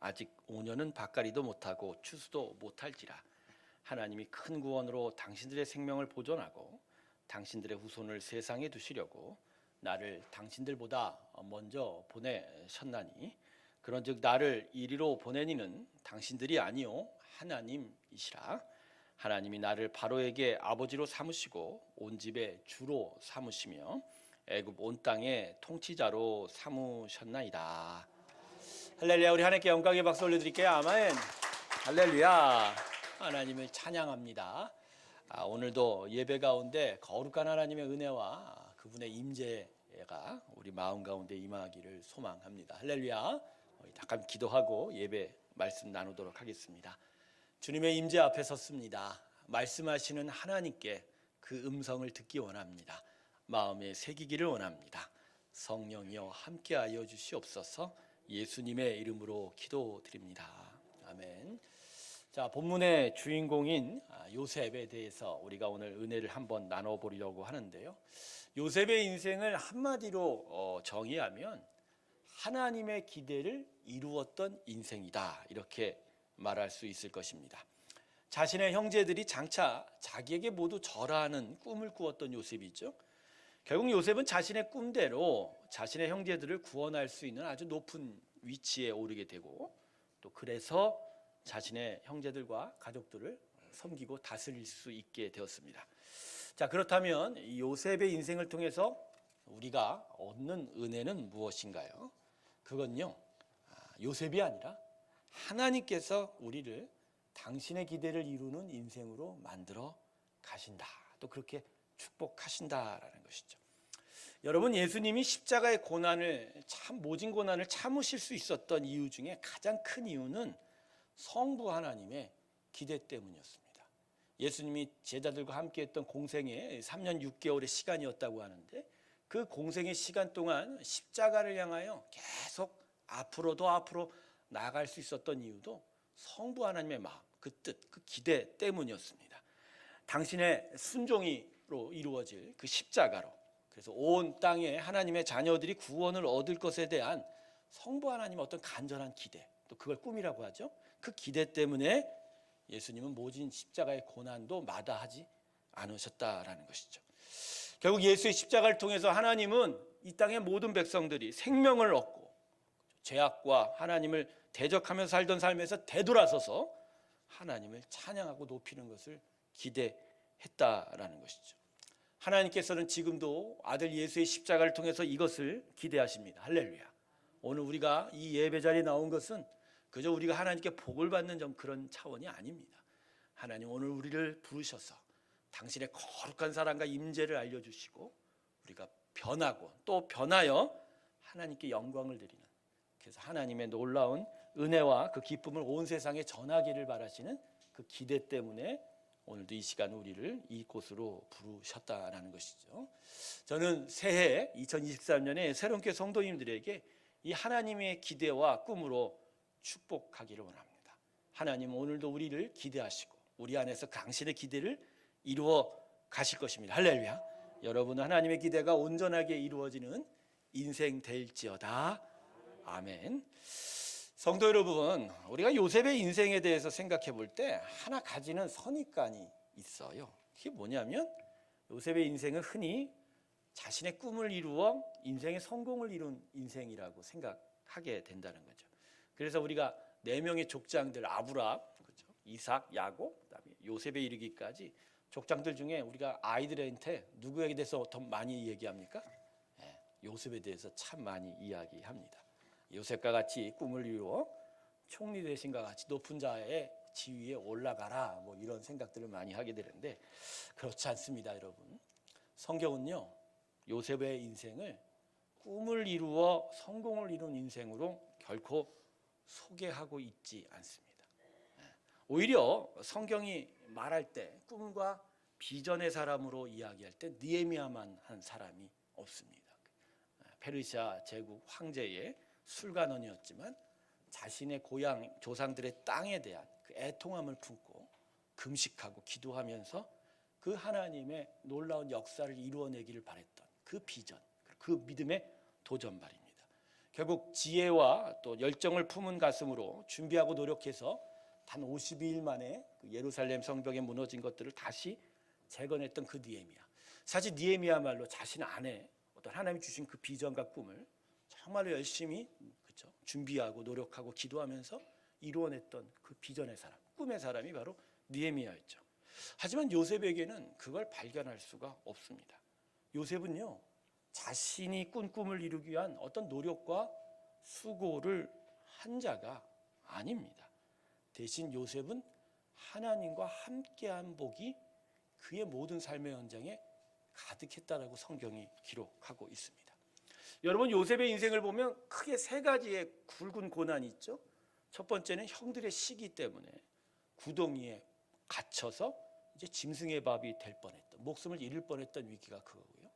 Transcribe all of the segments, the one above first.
아직 5년은 밭가리도 못하고 추수도 못할지라 하나님이 큰 구원으로 당신들의 생명을 보존하고 당신들의 후손을 세상에 두시려고 나를 당신들보다 먼저 보내셨나니 그런즉 나를 이리로 보내니는 당신들이 아니요 하나님이시라 하나님이 나를 바로에게 아버지로 삼으시고 온 집의 주로 삼으시며 애굽 온 땅의 통치자로 삼으셨나이다. 할렐루야 우리 하나님께 영광의 박수 올려드릴게요. 아멘. 할렐루야 하나님을 찬양합니다. 아, 오늘도 예배 가운데 거룩한 하나님의 은혜와 그분의 임재가 우리 마음 가운데 임하기를 소망합니다. 할렐루야. 잠깐 기도하고 예배 말씀 나누도록 하겠습니다. 주님의 임재 앞에 섰습니다. 말씀하시는 하나님께 그 음성을 듣기 원합니다. 마음에 새기기를 원합니다. 성령이여 함께하여 주시옵소서. 예수님의 이름으로 기도드립니다. 아멘. 자, 본문의 주인공인 아, 요셉에 대해서 우리가 오늘 은혜를 한번 나눠 보려고 하는데요. 요셉의 인생을 한마디로 어, 정의하면 하나님의 기대를 이루었던 인생이다. 이렇게 말할 수 있을 것입니다. 자신의 형제들이 장차 자기에게 모두 절하는 꿈을 꾸었던 요셉이죠. 결국 요셉은 자신의 꿈대로 자신의 형제들을 구원할 수 있는 아주 높은 위치에 오르게 되고 또 그래서 자신의 형제들과 가족들을 섬기고 다스릴 수 있게 되었습니다. 자, 그렇다면 이 요셉의 인생을 통해서 우리가 얻는 은혜는 무엇인가요? 그건요. 아, 요셉이 아니라 하나님께서 우리를 당신의 기대를 이루는 인생으로 만들어 가신다. 또 그렇게 축복하신다라는 것이죠. 여러분 예수님이 십자가의 고난을 참 모진 고난을 참으실 수 있었던 이유 중에 가장 큰 이유는 성부 하나님의 기대 때문이었습니다. 예수님이 제자들과 함께 했던 공생의 3년 6개월의 시간이었다고 하는데 그 공생의 시간 동안 십자가를 향하여 계속 앞으로 더 앞으로 나아갈 수 있었던 이유도 성부 하나님의 마음, 그 뜻, 그 기대 때문이었습니다. 당신의 순종이로 이루어질 그 십자가로 그래서 온 땅에 하나님의 자녀들이 구원을 얻을 것에 대한 성부 하나님의 어떤 간절한 기대, 또 그걸 꿈이라고 하죠. 그 기대 때문에 예수님은 모진 십자가의 고난도 마다하지 않으셨다라는 것이죠. 결국 예수의 십자가를 통해서 하나님은 이 땅의 모든 백성들이 생명을 얻고 죄악과 하나님을 대적하며 살던 삶에서 되돌아서서 하나님을 찬양하고 높이는 것을 기대했다라는 것이죠. 하나님께서는 지금도 아들 예수의 십자가를 통해서 이것을 기대하십니다. 할렐루야. 오늘 우리가 이 예배 자리에 나온 것은 그저 우리가 하나님께 복을 받는 점 그런 차원이 아닙니다. 하나님 오늘 우리를 부르셔서 당신의 거룩한 사랑과 임재를 알려주시고 우리가 변하고 또 변하여 하나님께 영광을 드리는 그래서 하나님의 놀라운 은혜와 그 기쁨을 온 세상에 전하기를 바라시는 그 기대 때문에 오늘도 이 시간 우리를 이곳으로 부르셨다라는 것이죠. 저는 새해 2023년에 새롭게 성도님들에게 이 하나님의 기대와 꿈으로 축복하기를 원합니다. 하나님 오늘도 우리를 기대하시고 우리 안에서 당신의 기대를 이루어 가실 것입니다. 할렐루야. 여러분 하나님의 기대가 온전하게 이루어지는 인생 될지어다. 아멘. 성도 여러분, 우리가 요셉의 인생에 대해서 생각해 볼 때 하나 가지는 선입관이 있어요. 그게 뭐냐면 요셉의 인생은 흔히 자신의 꿈을 이루어 인생의 성공을 이룬 인생이라고 생각하게 된다는 거죠. 그래서 우리가 네 명의 족장들 아브라, 그렇죠? 이삭, 야곱, 그다음에 요셉에 이르기까지 족장들 중에 우리가 아이들한테 누구에게 대해서 더 많이 얘기합니까? 예, 요셉에 대해서 참 많이 이야기합니다. 요셉과 같이 꿈을 이루어 총리 대신과 같이 높은 자의 지위에 올라가라 뭐 이런 생각들을 많이 하게 되는데 그렇지 않습니다, 여러분. 성경은요 요셉의 인생을 꿈을 이루어 성공을 이룬 인생으로 결코 소개하고 있지 않습니다. 예. 오히려 성경이 말할 때 꿈과 비전의 사람으로 이야기할 때 니에미아만 한 사람이 없습니다. 예, 페르시아 제국 황제의 술관원이었지만 자신의 고향 조상들의 땅에 대한 그 애통함을 품고 금식하고 기도하면서 그 하나님의 놀라운 역사를 이루어내기를 바랬던 그 비전, 그 믿음의 도전발입니다. 결국 지혜와 또 열정을 품은 가슴으로 준비하고 노력해서 단 52일 만에 그 예루살렘 성벽에 무너진 것들을 다시 재건했던 그 니에미야. 사실 니에미야말로 자신 안에 어떤 하나님이 주신 그 비전과 꿈을 정말로 열심히 그렇죠? 준비하고 노력하고 기도하면서 이루어냈던 그 비전의 사람, 꿈의 사람이 바로 니에미야였죠. 하지만 요셉에게는 그걸 발견할 수가 없습니다. 요셉은요 자신이 꾼 꿈을 이루기 위한 어떤 노력과 수고를 한 자가 아닙니다. 대신 요셉은 하나님과 함께한 복이 그의 모든 삶의 현장에 가득했다라고 성경이 기록하고 있습니다. 여러분 요셉의 인생을 보면 크게 세 가지의 굵은 고난이 있죠. 첫 번째는 형들의 시기 때문에 구덩이에 갇혀서 이제 짐승의 밥이 될 뻔했던 목숨을 잃을 뻔했던 위기가 그거고요.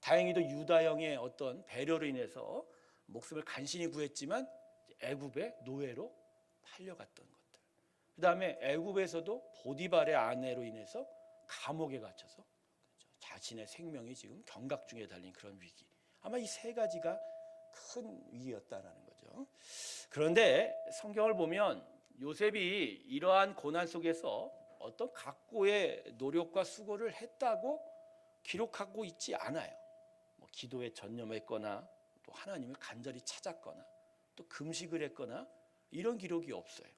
다행히도 유다 형의 어떤 배려로 인해서 목숨을 간신히 구했지만 애굽의 노예로 팔려갔던 것들. 그다음에 애굽에서도 보디발의 아내로 인해서 감옥에 갇혀서 그렇죠. 자신의 생명이 지금 경각 중에 달린 그런 위기. 아마 이 세 가지가 큰 위기였다라는 거죠. 그런데 성경을 보면 요셉이 이러한 고난 속에서 어떤 각고의 노력과 수고를 했다고 기록하고 있지 않아요. 뭐 기도에 전념했거나 또 하나님을 간절히 찾았거나 또 금식을 했거나 이런 기록이 없어요.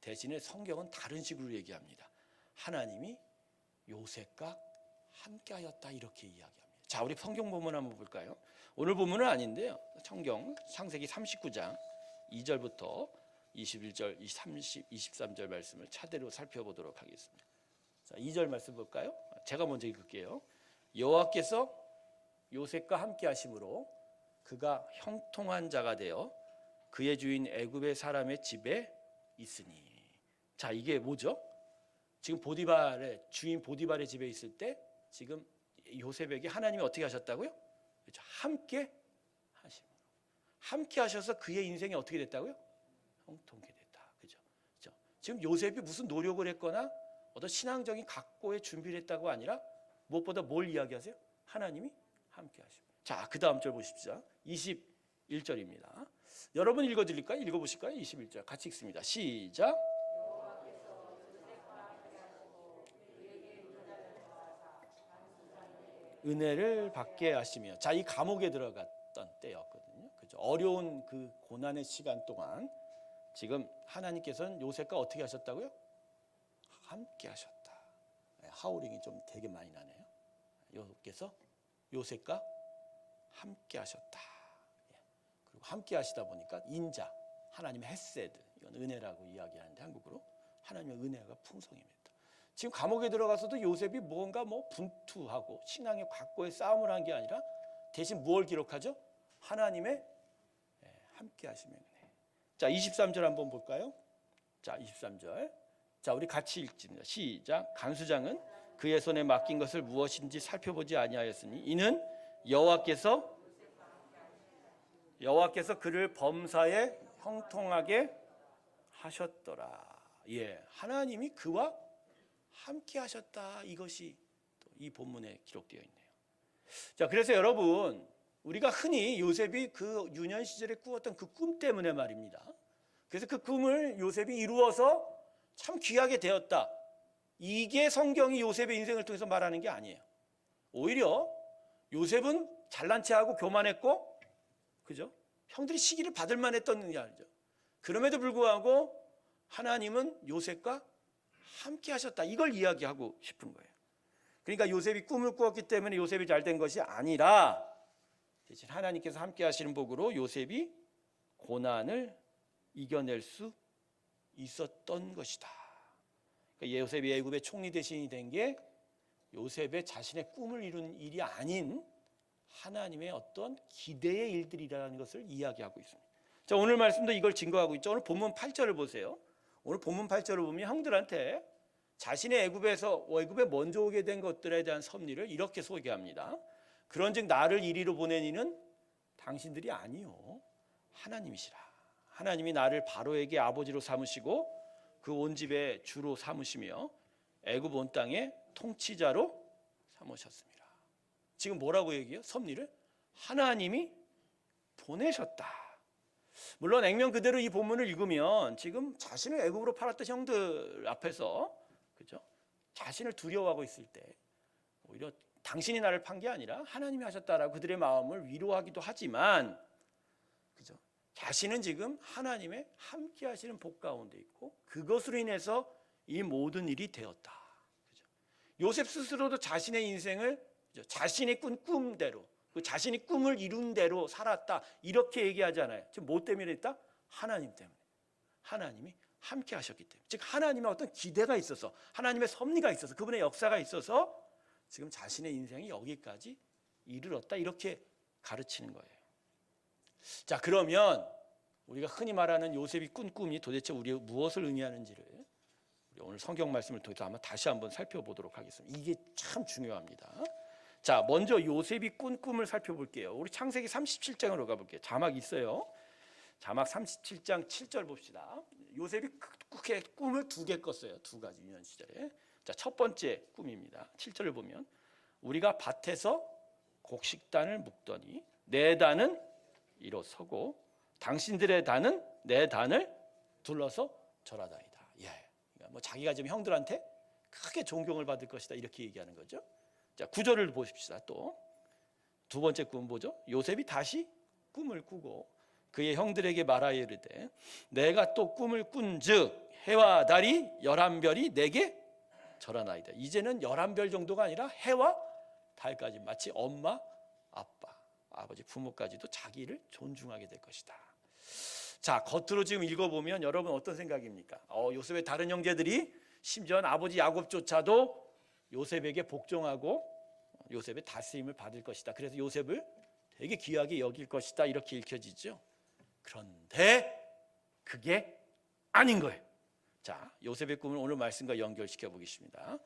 대신에 성경은 다른 식으로 얘기합니다. 하나님이 요셉과 함께하였다 이렇게 이야기합니다. 자, 우리 성경 본문 한번 볼까요? 오늘 본문은 아닌데요. 성경 창세기 39장 2절부터 21절, 30, 23절 말씀을 차례로 살펴보도록 하겠습니다. 자, 2절 말씀 볼까요? 제가 먼저 읽을게요. 여호와께서 요셉과 함께 하심으로 그가 형통한 자가 되어 그의 주인 애굽의 사람의 집에 있으니. 자, 이게 뭐죠? 지금 보디발의 주인 보디발의 집에 있을 때 지금 요셉에게 하나님이 어떻게 하셨다고요? 그렇죠. 함께 하심으로. 함께 하셔서 그의 인생이 어떻게 됐다고요? 형통케 됐다. 그죠? 그죠? 지금 요셉이 무슨 노력을 했거나 어떤 신앙적인 각고의 준비를 했다고 아니라 무엇보다 뭘 이야기하세요? 하나님이 함께 하시고. 자, 그 다음 절 보십시오. 21절입니다. 여러분 읽어드릴까요? 읽어보실까요? 21절 같이 읽습니다. 시작. 은혜를 받게 하시며 자 이 감옥에 들어갔던 때였거든요. 그죠? 어려운 그 고난의 시간 동안 지금 하나님께서는 요셉과 어떻게 하셨다고요? 함께 하셨다. 네, 하우링이 좀 되게 많이 나네요. 요셉께서 요셉과 함께 하셨다. 예. 그리고 함께 하시다 보니까 인자, 하나님의 헤세드, 이건 은혜라고 이야기하는데 한국어로 하나님의 은혜가 풍성입니다. 지금 감옥에 들어가서도 요셉이 뭔가 뭐 분투하고 신앙의 각고의 싸움을 한 게 아니라 대신 무엇을 기록하죠? 하나님의 예, 함께 하심의. 자, 23절 한번 볼까요? 자, 23절. 자, 우리 같이 읽습니다. 시작. 간수장은 그의 손에 맡긴 것을 무엇인지 살펴보지 아니하였으니 이는 여호와께서 여호와께서 그를 범사에 형통하게 하셨더라. 예, 하나님이 그와 함께 하셨다. 이것이 이 본문에 기록되어 있네요. 자, 그래서 여러분, 우리가 흔히 요셉이 그 유년 시절에 꾸었던 그 꿈 때문에 말입니다. 그래서 그 꿈을 요셉이 이루어서 참 귀하게 되었다. 이게 성경이 요셉의 인생을 통해서 말하는 게 아니에요. 오히려 요셉은 잘난 체하고 교만했고, 그죠? 형들이 시기를 받을 만했던 게 아니죠. 그럼에도 불구하고 하나님은 요셉과 함께 하셨다. 이걸 이야기하고 싶은 거예요. 그러니까 요셉이 꿈을 꾸었기 때문에 요셉이 잘 된 것이 아니라 대신 하나님께서 함께 하시는 복으로 요셉이 고난을 이겨낼 수 있었던 것이다. 그러니까 요셉이 애굽의 총리 대신이 된 게 요셉의 자신의 꿈을 이룬 일이 아닌 하나님의 어떤 기대의 일들이라는 것을 이야기하고 있습니다. 자, 오늘 말씀도 이걸 증거하고 있죠. 오늘 본문 8절을 보세요. 오늘 본문 8절을 보면 형들한테 자신의 애굽에서 애굽에 먼저 오게 된 것들에 대한 섭리를 이렇게 소개합니다. 그런즉 나를 이리로 보낸 이는 당신들이 아니요 하나님이시라. 하나님이 나를 바로에게 아버지로 삼으시고 그 온 집의 주로 삼으시며 애굽 온 땅의 통치자로 삼으셨습니다. 지금 뭐라고 얘기해요? 섭리를 하나님이 보내셨다. 물론 액면 그대로 이 본문을 읽으면 지금 자신을 애굽으로 팔았던 형들 앞에서 그죠? 자신을 두려워하고 있을 때 오히려 당신이 나를 판 게 아니라 하나님이 하셨다라고 그들의 마음을 위로하기도 하지만 그죠? 자신은 지금 하나님의 함께 하시는 복 가운데 있고 그것으로 인해서 이 모든 일이 되었다. 그죠? 요셉 스스로도 자신의 인생을 그죠? 자신이 꾼 꿈대로 그 자신이 꿈을 이룬 대로 살았다 이렇게 얘기하잖아요. 지금 뭐 때문에 했다? 하나님 때문에. 하나님이 함께 하셨기 때문에. 즉 하나님의 어떤 기대가 있어서 하나님의 섭리가 있어서 그분의 역사가 있어서 지금 자신의 인생이 여기까지 이르렀다 이렇게 가르치는 거예요. 자 그러면 우리가 흔히 말하는 요셉이 꾼 꿈이 도대체 우리 무엇을 의미하는지를 오늘 성경 말씀을 통해서 한번 다시 한번 살펴보도록 하겠습니다. 이게 참 중요합니다. 자, 먼저 요셉이 꾼 꿈을 살펴볼게요. 우리 창세기 37장으로 가볼게요. 자막 있어요. 자막 37장 7절 봅시다. 요셉이 크게 꿈을 두 개 꿨어요. 두 가지 유년 시절에. 자, 첫 번째 꿈입니다. 7절을 보면 우리가 밭에서 곡식단을 묶더니 내 단은 일어서고 당신들의 단은 내 단을 둘러서 절하다이다. 예. 그러니까 뭐 자기가 지금 형들한테 크게 존경을 받을 것이다 이렇게 얘기하는 거죠. 자, 구절을 보십시다. 또 두 번째 꿈 보죠. 요셉이 다시 꿈을 꾸고 그의 형들에게 말하여 이르되 내가 또 꿈을 꾼즉 해와 달이 열한 별이 내게 절하나이다. 이제는 열한 별 정도가 아니라 해와 달까지 마치 엄마, 아빠, 아버지, 부모까지도 자기를 존중하게 될 것이다. 자, 겉으로 지금 읽어보면 여러분 어떤 생각입니까? 어, 요셉의 다른 형제들이 심지어 아버지 야곱조차도 요셉에게 복종하고 요셉의 다스림을 받을 것이다. 그래서 요셉을 되게 귀하게 여길 것이다. 이렇게 읽혀지죠. 그런데 그게 아닌 거예요. 자, 요셉의 꿈을 오늘 말씀과 연결시켜 보겠습니다.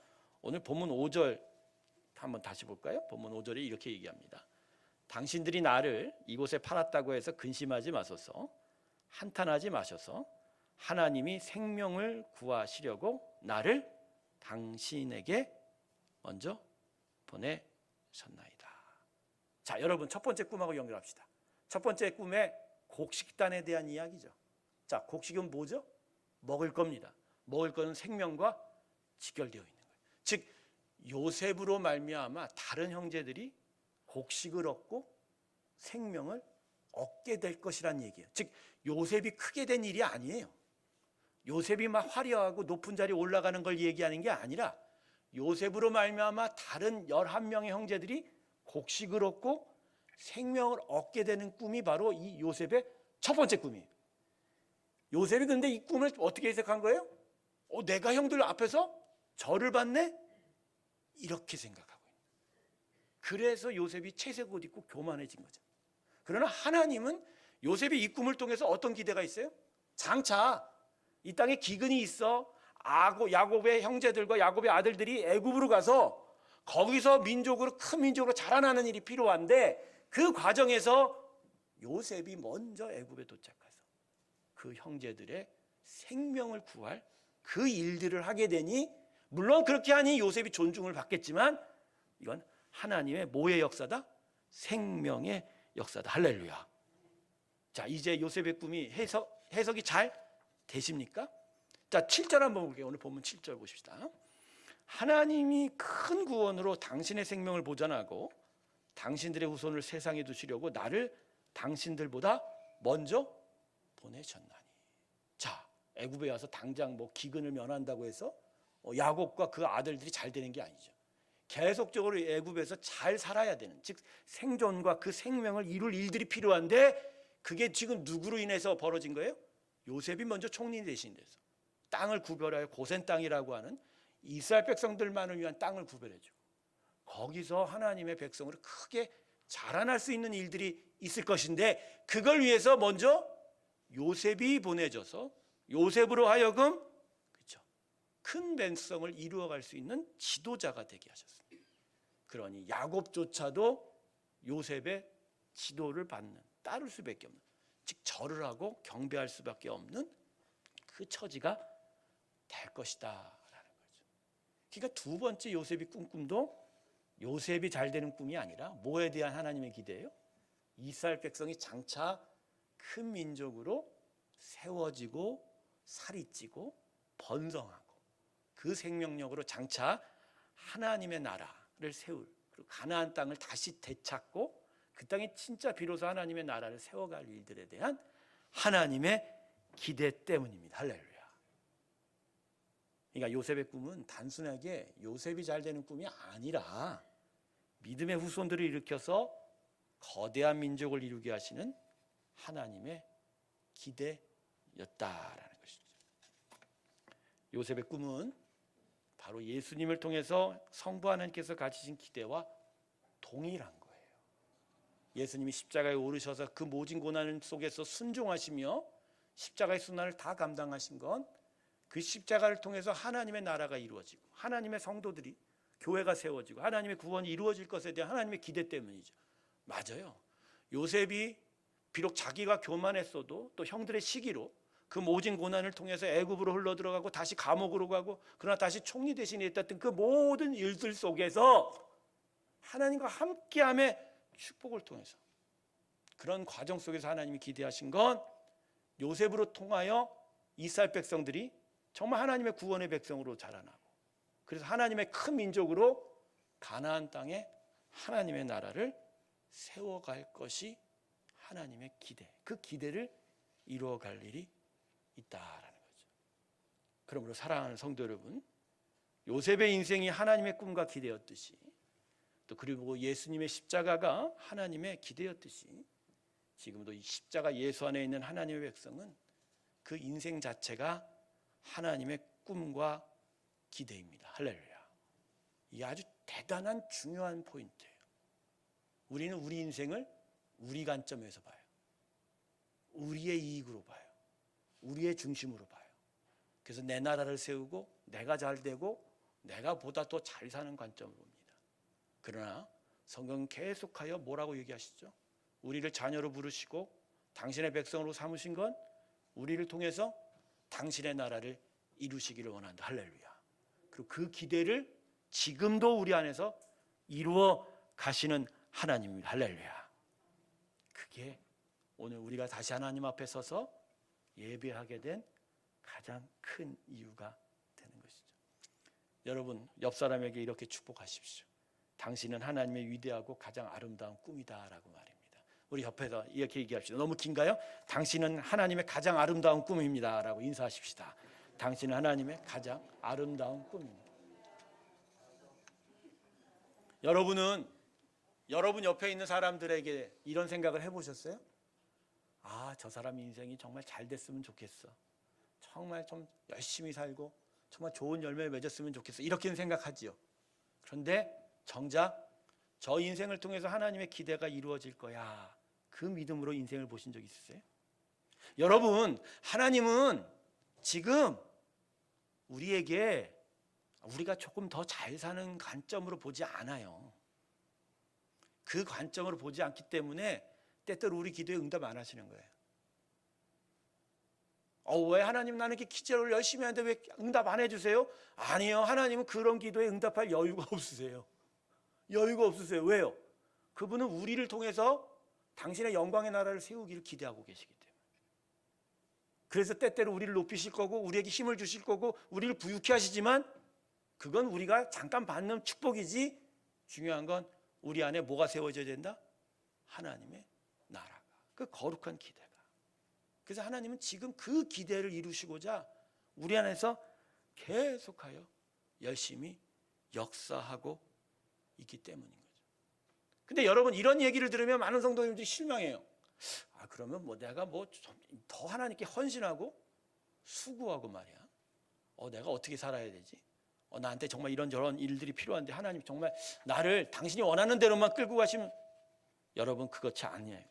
오늘 본문 5절 한번 다시 볼까요? 본문 5절에 이렇게 얘기합니다. 당신들이 나를 이곳에 팔았다고 해서 근심하지 마소서. 한탄하지 마셔서 하나님이 생명을 구하시려고 나를 당신에게 먼저 보내 셨나이다. 자, 여러분 첫 번째 꿈하고 연결합시다. 첫 번째 꿈의 곡식단에 대한 이야기죠. 자, 곡식은 뭐죠? 먹을 겁니다. 먹을 거는 생명과 직결되어 있는 거예요. 즉 요셉으로 말미암아 다른 형제들이 곡식을 얻고 생명을 얻게 될 것이란 얘기예요. 즉 요셉이 크게 된 일이 아니에요. 요셉이 막 화려하고 높은 자리에 올라가는 걸 얘기하는 게 아니라 요셉으로 말미암아 다른 11명의 형제들이 곡식을 얻고 생명을 얻게 되는 꿈이 바로 이 요셉의 첫 번째 꿈이에요. 요셉이 근데 이 꿈을 어떻게 해석한 거예요? 어, 내가 형들 앞에서 절을 받네? 이렇게 생각하고 있는. 그래서 요셉이 채색 옷 입고 교만해진 거죠. 그러나 하나님은 요셉이 이 꿈을 통해서 어떤 기대가 있어요? 장차 이 땅에 기근이 있어 아고 야곱의 형제들과 야곱의 아들들이 애굽으로 가서 거기서 민족으로 큰 민족으로 자라나는 일이 필요한데 그 과정에서 요셉이 먼저 애굽에 도착해서 그 형제들의 생명을 구할 그 일들을 하게 되니 물론 그렇게 하니 요셉이 존중을 받겠지만 이건 하나님의 뭐의 역사다? 생명의 역사다. 할렐루야. 자, 이제 요셉의 꿈이 해석, 해석이 잘 되십니까? 자, 7절 한번 볼게요. 오늘 본문 7절 보십시다. 하나님이 큰 구원으로 당신의 생명을 보전하고 당신들의 후손을 세상에 두시려고 나를 당신들보다 먼저 보내셨나니. 자, 애굽에 와서 당장 뭐 기근을 면한다고 해서 어, 야곱과 그 아들들이 잘 되는 게 아니죠. 계속적으로 애굽에서 잘 살아야 되는 즉 생존과 그 생명을 이룰 일들이 필요한데 그게 지금 누구로 인해서 벌어진 거예요? 요셉이 먼저 총리 대신 돼서 땅을 구별하여 고센 땅이라고 하는 이스라엘 백성들만을 위한 땅을 구별해 주고 거기서 하나님의 백성으로 크게 자라날 수 있는 일들이 있을 것인데 그걸 위해서 먼저 요셉이 보내져서 요셉으로 하여금. 큰 백성을 이루어갈 수 있는 지도자가 되게 하셨습니다. 그러니 야곱조차도 요셉의 지도를 받는 따를 수밖에 없는 즉 절을 하고 경배할 수밖에 없는 그 처지가 될 것이다 라는 거죠. 그러니까 두 번째 요셉이 꾼 꿈도 요셉이 잘 되는 꿈이 아니라 뭐에 대한 하나님의 기대예요? 이스라엘 백성이 장차 큰 민족으로 세워지고 살이 찌고 번성하고 그 생명력으로 장차 하나님의 나라를 세울 그리고 가나안 땅을 다시 되찾고 그 땅에 진짜 비로소 하나님의 나라를 세워갈 일들에 대한 하나님의 기대 때문입니다. 할렐루야. 그러니까 요셉의 꿈은 단순하게 요셉이 잘 되는 꿈이 아니라 믿음의 후손들을 일으켜서 거대한 민족을 이루게 하시는 하나님의 기대였다라는 것이죠. 요셉의 꿈은 바로 예수님을 통해서 성부 하나님께서 가지신 기대와 동일한 거예요. 예수님이 십자가에 오르셔서 그 모진 고난 속에서 순종하시며 십자가의 순환을 다 감당하신 건 그 십자가를 통해서 하나님의 나라가 이루어지고 하나님의 성도들이 교회가 세워지고 하나님의 구원이 이루어질 것에 대한 하나님의 기대 때문이죠. 맞아요. 요셉이 비록 자기가 교만했어도 또 형들의 시기로 그 모진 고난을 통해서 애굽으로 흘러 들어가고 다시 감옥으로 가고 그러나 다시 총리 대신에 있었던 그 모든 일들 속에서 하나님과 함께함의 축복을 통해서 그런 과정 속에서 하나님이 기대하신 건 요셉으로 통하여 이스라엘 백성들이 정말 하나님의 구원의 백성으로 자라나고 그래서 하나님의 큰 민족으로 가나안 땅에 하나님의 나라를 세워갈 것이 하나님의 기대. 그 기대를 이루어갈 일이 있다라는 거죠. 그러므로 사랑하는 성도 여러분, 요셉의 인생이 하나님의 꿈과 기대였듯이 또 그리고 예수님의 십자가가 하나님의 기대였듯이 지금도 이 십자가 예수 안에 있는 하나님의 백성은 그 인생 자체가 하나님의 꿈과 기대입니다. 할렐루야. 이 아주 대단한 중요한 포인트예요. 우리는 우리 인생을 우리 관점에서 봐요. 우리의 이익으로 봐요. 우리의 중심으로 봐요. 그래서 내 나라를 세우고 내가 잘 되고 내가 보다 더 잘 사는 관점으로 봅니다. 그러나 성경은 계속하여 뭐라고 얘기하시죠? 우리를 자녀로 부르시고 당신의 백성으로 삼으신 건 우리를 통해서 당신의 나라를 이루시기를 원한다. 할렐루야. 그리고 그 기대를 지금도 우리 안에서 이루어 가시는 하나님입니다. 할렐루야. 그게 오늘 우리가 다시 하나님 앞에 서서 예배하게 된 가장 큰 이유가 되는 것이죠. 여러분, 옆 사람에게 이렇게 축복하십시오. 당신은 하나님의 위대하고 가장 아름다운 꿈이다라고 말입니다. 우리 옆에서 이렇게 얘기합시다. 너무 긴가요? 당신은 하나님의 가장 아름다운 꿈입니다 라고 인사하십시다. 당신은 하나님의 가장 아름다운 꿈입니다. 여러분은 여러분 옆에 있는 사람들에게 이런 생각을 해보셨어요? 아, 저 사람 인생이 정말 잘 됐으면 좋겠어. 정말 좀 열심히 살고 정말 좋은 열매를 맺었으면 좋겠어. 이렇게는 생각하지요. 그런데 정작 저 인생을 통해서 하나님의 기대가 이루어질 거야. 그 믿음으로 인생을 보신 적 있으세요? 여러분, 하나님은 지금 우리에게 우리가 조금 더 잘 사는 관점으로 보지 않아요. 그 관점으로 보지 않기 때문에 때때로 우리 기도에 응답 안 하시는 거예요. 어, 왜 하나님 나는 이렇게 기도를 열심히 하는데 왜 응답 안 해주세요? 아니요. 하나님은 그런 기도에 응답할 여유가 없으세요. 여유가 없으세요. 왜요? 그분은 우리를 통해서 당신의 영광의 나라를 세우기를 기대하고 계시기 때문에. 그래서 때때로 우리를 높이실 거고 우리에게 힘을 주실 거고 우리를 부유케 하시지만 그건 우리가 잠깐 받는 축복이지 중요한 건 우리 안에 뭐가 세워져야 된다? 하나님의 나라가. 그 거룩한 기대가. 그래서 하나님은 지금 그 기대를 이루시고자 우리 안에서 계속하여 열심히 역사하고 있기 때문인 거죠. 근데 여러분 이런 얘기를 들으면 많은 성도님들이 실망해요. 아 그러면 뭐 내가 뭐 더 하나님께 헌신하고 수고하고 말이야. 어 내가 어떻게 살아야 되지? 어 나한테 정말 이런 저런 일들이 필요한데 하나님 정말 나를 당신이 원하는 대로만 끌고 가시면 여러분 그것이 아니에요.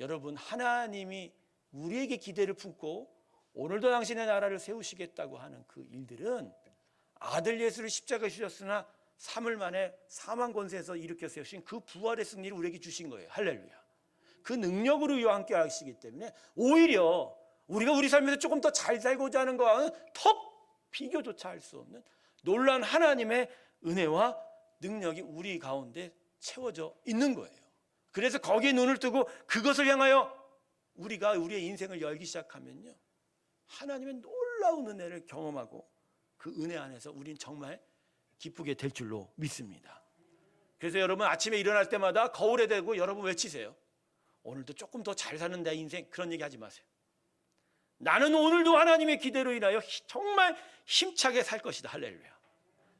여러분 하나님이 우리에게 기대를 품고 오늘도 당신의 나라를 세우시겠다고 하는 그 일들은 아들 예수를 십자가에 주셨으나 3일 만에 사망 권세에서 일으켜 세우신 그 부활의 승리를 우리에게 주신 거예요. 할렐루야. 그 능력으로 이와 함께 하시기 때문에 오히려 우리가 우리 삶에서 조금 더 잘 살고자 하는 거와는 턱 비교조차 할 수 없는 놀란 하나님의 은혜와 능력이 우리 가운데 채워져 있는 거예요. 그래서 거기에 눈을 뜨고 그것을 향하여 우리가 우리의 인생을 열기 시작하면요. 하나님의 놀라운 은혜를 경험하고 그 은혜 안에서 우린 정말 기쁘게 될 줄로 믿습니다. 그래서 여러분 아침에 일어날 때마다 거울에 대고 여러분 외치세요. 오늘도 조금 더 잘 사는 내 인생 그런 얘기 하지 마세요. 나는 오늘도 하나님의 기대로 인하여 히- 정말 힘차게 살 것이다. 할렐루야.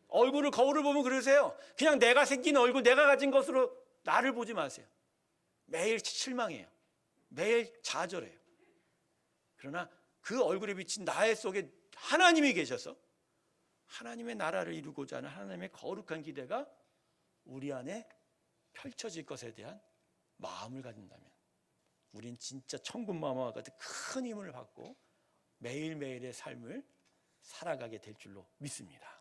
얼굴을 거울을 보면 그러세요. 그냥 내가 생긴 얼굴, 내가 가진 것으로 나를 보지 마세요. 매일 실망해요. 매일 좌절해요. 그러나 그 얼굴에 비친 나의 속에 하나님이 계셔서 하나님의 나라를 이루고자 하는 하나님의 거룩한 기대가 우리 안에 펼쳐질 것에 대한 마음을 가진다면 우린 진짜 천국 마마와 같은 큰 힘을 받고 매일매일의 삶을 살아가게 될 줄로 믿습니다.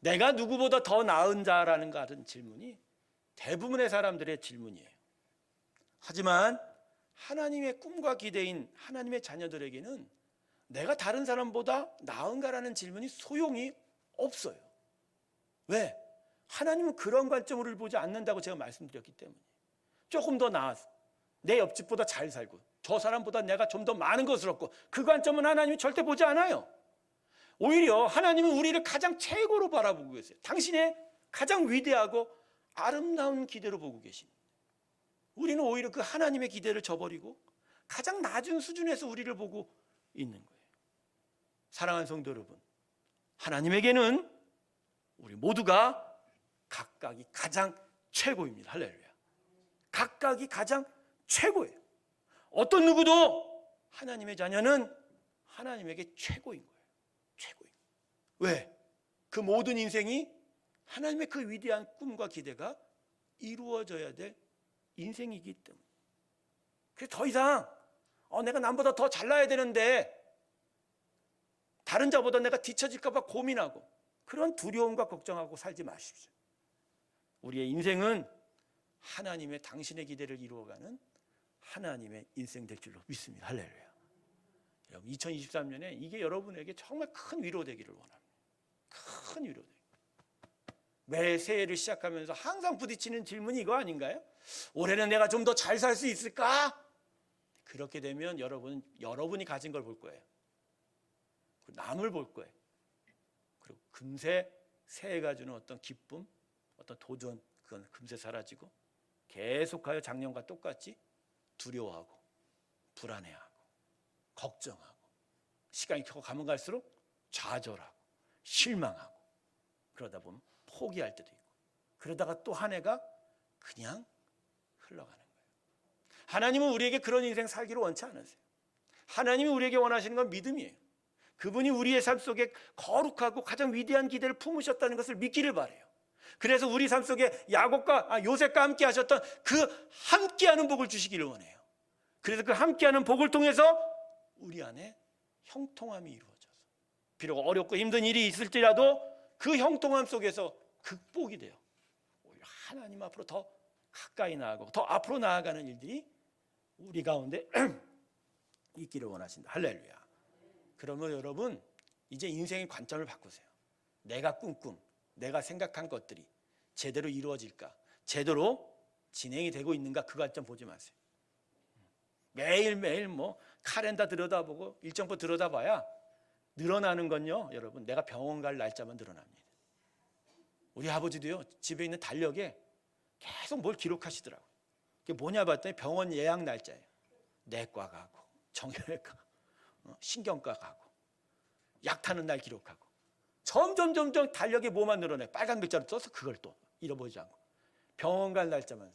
내가 누구보다 더 나은 자라는 같은 질문이 대부분의 사람들의 질문이에요. 하지만 하나님의 꿈과 기대인 하나님의 자녀들에게는 내가 다른 사람보다 나은가라는 질문이 소용이 없어요. 왜? 하나님은 그런 관점으로 보지 않는다고 제가 말씀드렸기 때문에 조금 더 나아서 내 옆집보다 잘 살고 저 사람보다 내가 좀 더 많은 것을 얻고 그 관점은 하나님이 절대 보지 않아요. 오히려 하나님은 우리를 가장 최고로 바라보고 계세요. 당신의 가장 위대하고 아름다운 기대로 보고 계십니다. 우리는 오히려 그 하나님의 기대를 저버리고 가장 낮은 수준에서 우리를 보고 있는 거예요. 사랑하는 성도 여러분, 하나님에게는 우리 모두가 각각이 가장 최고입니다. 할렐루야. 각각이 가장 최고예요. 어떤 누구도 하나님의 자녀는 하나님에게 최고인 거예요. 최고인 거예요. 왜? 그 모든 인생이 하나님의 그 위대한 꿈과 기대가 이루어져야 될 인생이기 때문에. 그래서 더 이상 어, 내가 남보다 더 잘나야 되는데 다른 자보다 내가 뒤처질까봐 고민하고 그런 두려움과 걱정하고 살지 마십시오. 우리의 인생은 하나님의 당신의 기대를 이루어가는 하나님의 인생 될 줄로 믿습니다. 할렐루야. 여러분 2023년에 이게 여러분에게 정말 큰 위로 되기를 원합니다. 큰 위로 되기. 매 새해를 시작하면서 항상 부딪히는 질문이 이거 아닌가요? 올해는 내가 좀 더 잘 살 수 있을까? 그렇게 되면 여러분 여러분이 가진 걸 볼 거예요. 그리고 남을 볼 거예요. 그리고 금세 새해가 주는 어떤 기쁨, 어떤 도전 그건 금세 사라지고 계속하여 작년과 똑같이 두려워하고 불안해하고 걱정하고 시간이 가면 갈수록 좌절하고 실망하고 그러다 보면 포기할 때도 있고 그러다가 또 한 해가 그냥 흘러가는 거예요. 하나님은 우리에게 그런 인생 살기를 원치 않으세요. 하나님이 우리에게 원하시는 건 믿음이에요. 그분이 우리의 삶 속에 거룩하고 가장 위대한 기대를 품으셨다는 것을 믿기를 바래요. 그래서 우리 삶 속에 야곱과 아, 요셉과 함께 하셨던 그 함께하는 복을 주시기를 원해요. 그래서 그 함께하는 복을 통해서 우리 안에 형통함이 이루어져서 비록 어렵고 힘든 일이 있을지라도 그 형통함 속에서 극복이 돼요. 오히려 하나님 앞으로 더 가까이 나아가고 더 앞으로 나아가는 일들이 우리 가운데 있기를 원하신다. 할렐루야. 그러면 여러분 이제 인생의 관점을 바꾸세요. 내가 꿈꿈, 내가 생각한 것들이 제대로 이루어질까, 제대로 진행이 되고 있는가 그 관점 보지 마세요. 매일 매일 뭐 카렌다 들여다보고 일정표 들여다봐야 늘어나는 건요, 여러분 내가 병원 갈 날짜만 늘어납니다. 우리 아버지도요 집에 있는 달력에 계속 뭘 기록하시더라고요. 그게 뭐냐 봤더니 병원 예약 날짜예요. 내과 가고 정형외과, 어, 신경과 가고 약 타는 날 기록하고 점점 점점 달력에 뭐만 늘어나요? 빨간 글자로 써서 그걸 또 잃어버리지 않고 병원 갈 날짜만.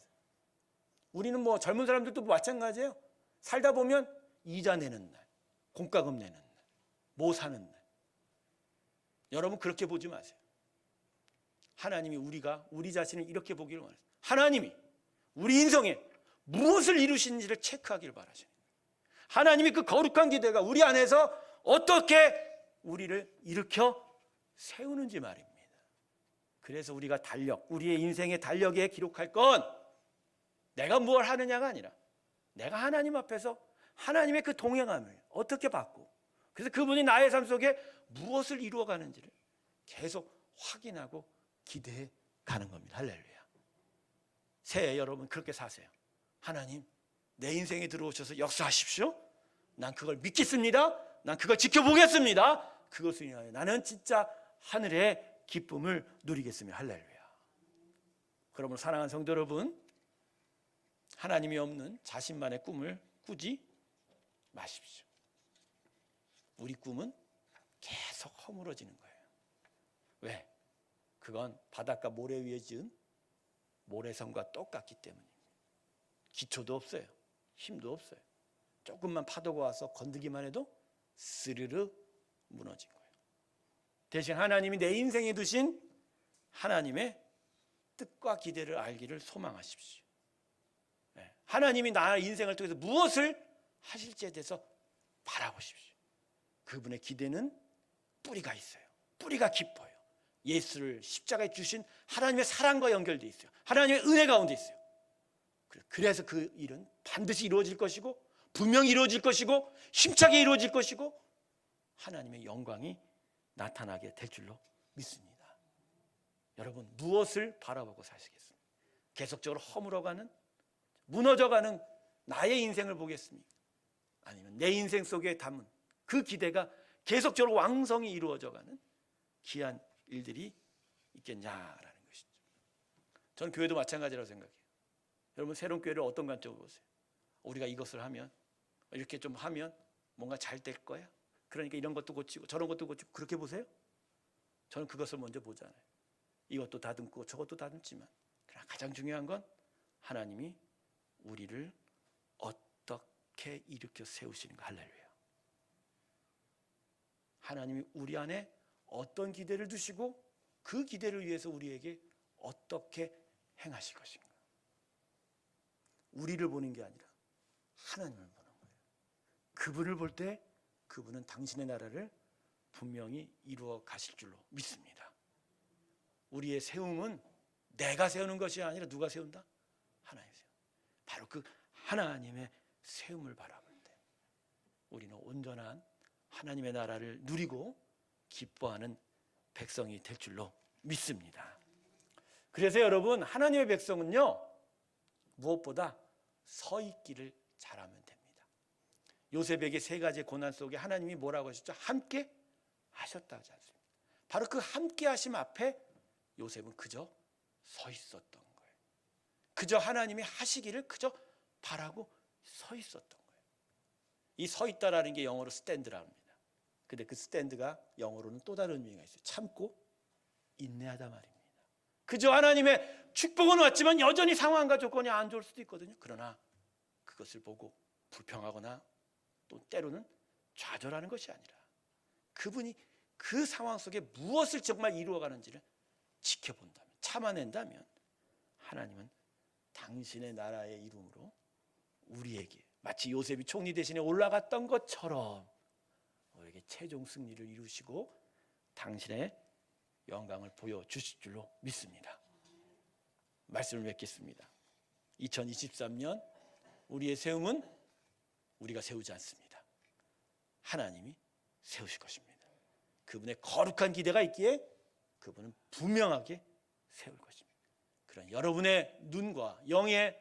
우리는 뭐 젊은 사람들도 마찬가지예요. 살다 보면 이자 내는 날, 공과금 내는 날, 뭐 사는 날. 여러분 그렇게 보지 마세요. 하나님이 우리가 우리 자신을 이렇게 보기를 원해요. 하나님이 우리 인생에 무엇을 이루시는지를 체크하기를 바라시는. 하나님이 그 거룩한 기대가 우리 안에서 어떻게 우리를 일으켜 세우는지 말입니다. 그래서 우리가 달력, 우리의 인생의 달력에 기록할 건 내가 무엇 하느냐가 아니라 내가 하나님 앞에서 하나님의 그 동행함을 어떻게 받고 그래서 그분이 나의 삶 속에 무엇을 이루어 가는지를 계속 확인하고 기대해 가는 겁니다. 할렐루야. 새해 여러분 그렇게 사세요. 하나님 내 인생에 들어오셔서 역사하십시오. 난 그걸 믿겠습니다. 난 그걸 지켜보겠습니다. 그것을 인하여 나는 진짜 하늘의 기쁨을 누리겠습니다. 할렐루야. 그러므로 사랑하는 성도 여러분, 하나님이 없는 자신만의 꿈을 꾸지 마십시오. 우리 꿈은 계속 허물어지는 거예요. 왜? 그건 바닷가 모래 위에 지은 모래성과 똑같기 때문입니다. 기초도 없어요. 힘도 없어요. 조금만 파도가 와서 건드기만 해도 스르르 무너진 거예요. 대신 하나님이 내 인생에 두신 하나님의 뜻과 기대를 알기를 소망하십시오. 네. 하나님이 나 인생을 통해서 무엇을 하실지에 대해서 바라보십시오. 그분의 기대는 뿌리가 있어요. 뿌리가 깊어요. 예수를 십자가에 주신 하나님의 사랑과 연결돼 있어요. 하나님의 은혜 가운데 있어요. 그래서 그 일은 반드시 이루어질 것이고 분명히 이루어질 것이고 힘차게 이루어질 것이고 하나님의 영광이 나타나게 될 줄로 믿습니다. 여러분 무엇을 바라보고 사시겠습니까? 계속적으로 허물어가는 무너져가는 나의 인생을 보겠습니까? 아니면 내 인생 속에 담은 그 기대가 계속적으로 왕성히 이루어져가는 귀한 일들이 있겠냐라는 것이죠. 저는 교회도 마찬가지라고 생각해요. 여러분 새로운 교회를 어떤 관점으로 보세요? 우리가 이것을 하면 이렇게 좀 하면 뭔가 잘 될 거야. 그러니까 이런 것도 고치고 저런 것도 고치고 그렇게 보세요? 저는 그것을 먼저 보잖아요. 이것도 다듬고 저것도 다듬지만 그러나 가장 중요한 건 하나님이 우리를 어떻게 일으켜 세우시는가 할렐루야. 하나님이 우리 안에 어떤 기대를 두시고 그 기대를 위해서 우리에게 어떻게 행하실 것인가. 우리를 보는 게 아니라 하나님을 보는 거예요. 그분을 볼 때 그분은 당신의 나라를 분명히 이루어 가실 줄로 믿습니다. 우리의 세움은 내가 세우는 것이 아니라 누가 세운다? 하나님 세움. 바로 그 하나님의 세움을 바라볼 때 우리는 온전한 하나님의 나라를 누리고 기뻐하는 백성이 될 줄로 믿습니다. 그래서 여러분 하나님의 백성은요 무엇보다 서 있기를 잘하면 됩니다. 요셉에게 세 가지 고난 속에 하나님이 뭐라고 하셨죠? 함께 하셨다 하지 않습니까? 바로 그 함께 하심 앞에 요셉은 그저 서 있었던 거예요. 그저 하나님이 하시기를 그저 바라고 서 있었던 거예요. 이 서 있다라는 게 영어로 스탠드라 합니다. 근데 그 스탠드가 영어로는 또 다른 의미가 있어요. 참고 인내하다 말입니다. 그저 하나님의 축복은 왔지만 여전히 상황과 조건이 안 좋을 수도 있거든요. 그러나 그것을 보고 불평하거나 또 때로는 좌절하는 것이 아니라 그분이 그 상황 속에 무엇을 정말 이루어가는지를 지켜본다면 참아낸다면 하나님은 당신의 나라의 이름으로 우리에게 마치 요셉이 총리 대신에 올라갔던 것처럼 우리에게 최종 승리를 이루시고 당신의 영광을 보여주실 줄로 믿습니다. 말씀을 맺겠습니다. 2023년 우리의 세움은 우리가 세우지 않습니다. 하나님이 세우실 것입니다. 그분의 거룩한 기대가 있기에 그분은 분명하게 세울 것입니다. 그런 여러분의 눈과 영의